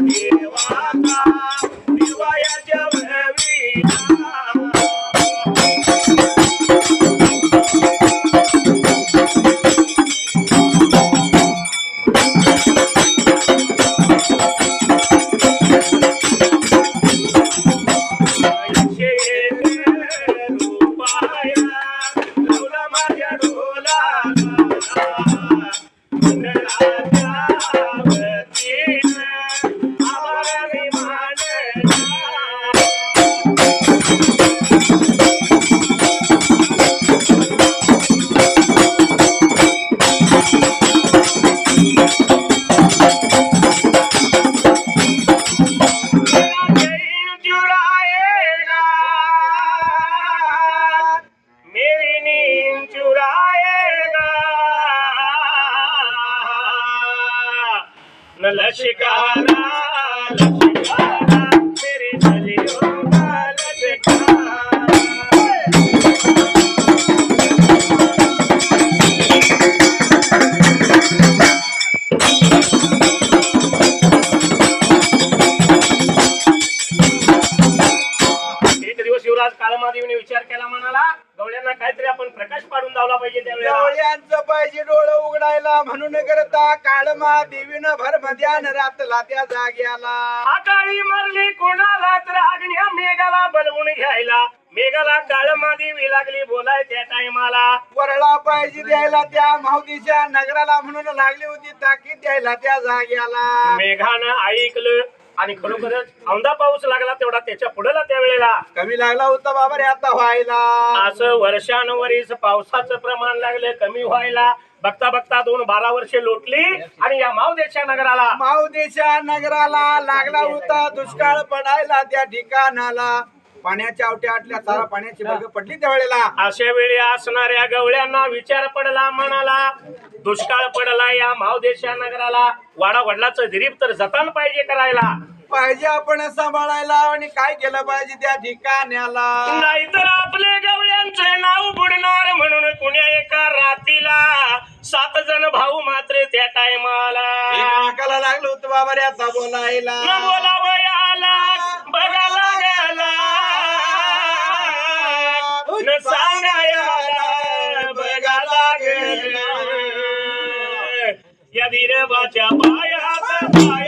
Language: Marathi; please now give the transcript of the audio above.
देवाचा दिवायाच्या भवी Thank you. दिवस युवराज काळमादेवीने विचार केला म्हणाला गवळ्यांना काहीतरी आपण प्रकाश पाडून लावला पाहिजे त्यावेळेला गवळ्यांचं पाहिजे डोळं उघडायला म्हणून करता काळमा देवीनं भर ध्यान रातला त्या जाग्याला. आकाळी मारली कोणाला तर आग्न्या मेघाला बलवून घ्यायला. मेघाला काळमादेवी लागली बोलाय त्या टायमाला. वरळा पाहिजे द्यायला त्या मावतीच्या नगराला म्हणून लागली होती ताकीद द्यायला त्या जाग्याला. मेघानं ऐकलं आणि खरोखरच औंधा पाऊस लागला तेवढा त्याच्या पुढला त्यावेळेला कमी लागला होता बाबा रे आता व्हायला. असं वर्षानुवरीस पावसाचं प्रमाण लागलं कमी व्हायला. बघता बघता दोन बारा वर्षे लोटली आणि या मावदेच्या नगराला मावदेच्या नगराला लागला होता दुष्काळ पडायला त्या ठिकाणाला. पाण्याच्या आवट्या आटल्या सारा पाण्याची बर्ग पडली त्या वेळेला अशा वेळी असणाऱ्या गवळ्यांना विचार पडला म्हणाला दुष्काळ पडला या मावदेशा नगराला. वाडा वडिलाचं दिरीप तर जतन पाहिजे करायला. पाहिजे आपण सांभाळायला आणि काय केलं पाहिजे त्या ठिकाण्याला. नाहीतर आपले गवळ्यांचे नाव बुडणार म्हणून कुण्या एका रातीला सात जण भाऊ मात्र त्या टायमाला. एकमेकाला लागलो होतं बाबा आता बोलायला. बोलावयाला बघा लागला सांगायला बघा लागला या धीरबाच्या पायात पाया